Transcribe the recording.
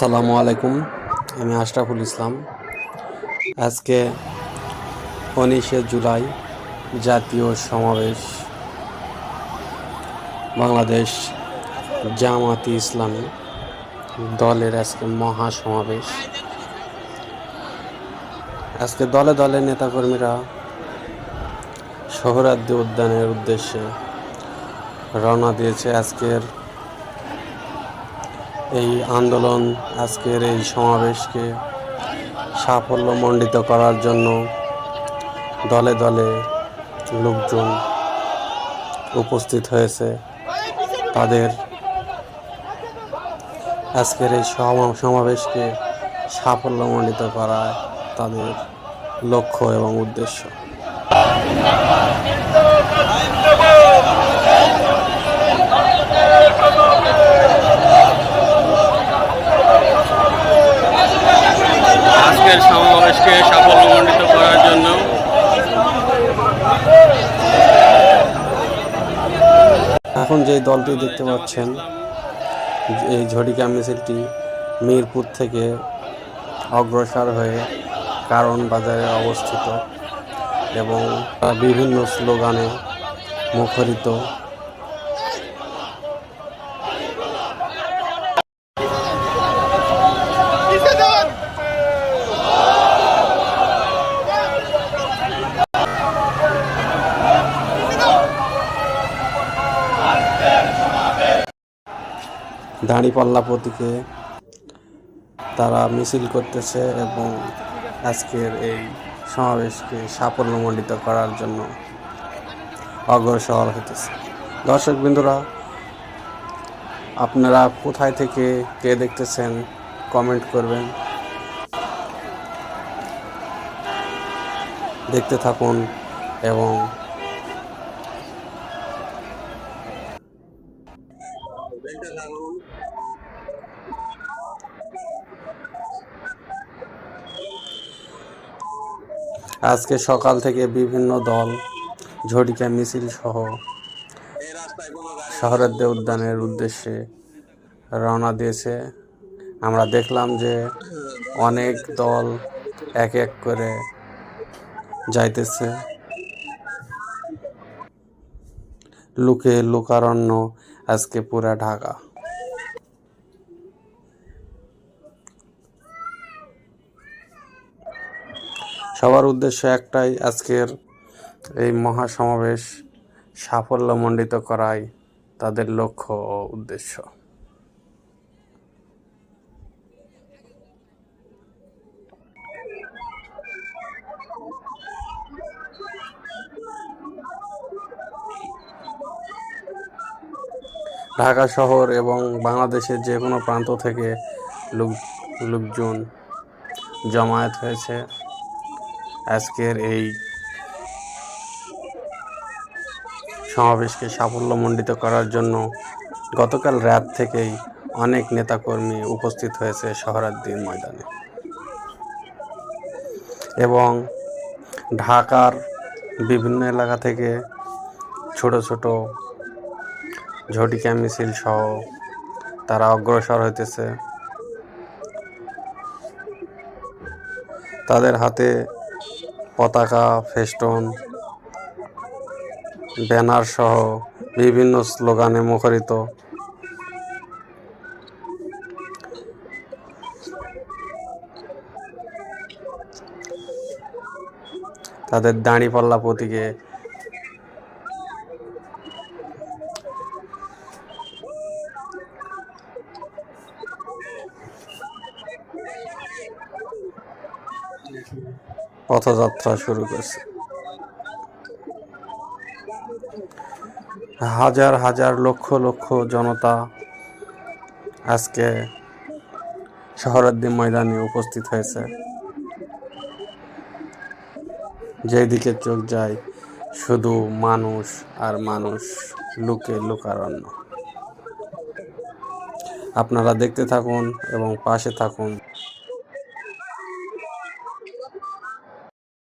আসসালামু আলাইকুম, আমি আশরাফুল ইসলাম। আজকে উনিশে জুলাই জাতীয় সমাবেশ, বাংলাদেশ জামাতি ইসলামী দলের আজকে মহা সমাবেশ। আজকে দলে দলে নেতাকর্মীরা সোহরাদ্দি উদ্যানের উদ্দেশ্যে রওনা দিয়েছে আজকের এই আন্দোলন আজকের এই সমাবেশকে সাফল্যমণ্ডিত করার জন্য দলে দলে লোকজন উপস্থিত হয়েছে। তাদের আজকের এই সমা- সমাবেশকে সাফল্যমণ্ডিত করা তাদের লক্ষ্য এবং উদ্দেশ্য। আজকের সমাবেশকে সাফল্যমণ্ডিত করার জন্য। এখন যে দলটি দেখতে পাচ্ছেন, এই ঝটিকা মিছিলটি মিরপুর থেকে অগ্রসর হয়ে কারণ বাজারে অবস্থিত এবং বিভিন্ন স্লোগানে মুখরিত দাঁড়িপাল্লা প্রতীকে তারা মিছিল করতেছে এবং আজকের এই সমাবেশকে সাফল্যমণ্ডিত করার জন্য অগ্রসর হইতেছে। দর্শক বিন্দুরা, আপনারা কোথায় থেকে কে দেখতেছেন কমেন্ট করবেন। দেখতে থাকুন এবং আজকে সকাল থেকে বিভিন্ন দল, ঝটিকা মিছিল সহ শহরের উদ্যানের উদ্দেশ্যে রওনা দিয়েছে। আমরা দেখলাম যে অনেক দল এক এক করে যাইতেছে। লুকে লোকারণ্য আজকে পুরা ঢাকা। সবার উদ্দেশ্য একটাই, আজকের এই মহা মহাসমাবেশ সাফল্যমণ্ডিত করাই তাদের লক্ষ্য ও উদ্দেশ্য। ঢাকা শহর এবং বাংলাদেশের যে কোনো প্রান্ত থেকে লোক লোকজন জমায়েত হয়েছে। আজকের এই সমাবেশকে সাফল্যমণ্ডিত করার জন্য গতকাল রাত থেকেই অনেক নেতাকর্মী উপস্থিত হয়েছে শহরাদ্দিন ময়দানে। এবং ঢাকার বিভিন্ন এলাকা থেকে ছোট ছোট ঝটিকা মিছিল সহ তারা অগ্রসর হইতেছে। তাদের হাতে পতাকা ফেস্টন ব্যানার সহ বিভিন্ন স্লোগানে মুখরিত। তাদের দাঁড়িপাল্লা প্রতীকে পথযাত্রা শুরু করছে। হাজার হাজার লক্ষ লক্ষ জনতা আজকে শহরদ্দিন ময়দানে উপস্থিত হয়েছে। যেদিকে চোখ যায়, শুধু মানুষ আর মানুষ, লুকে লুকারণ্য। আপনারা দেখতে থাকুন এবং পাশে থাকুন।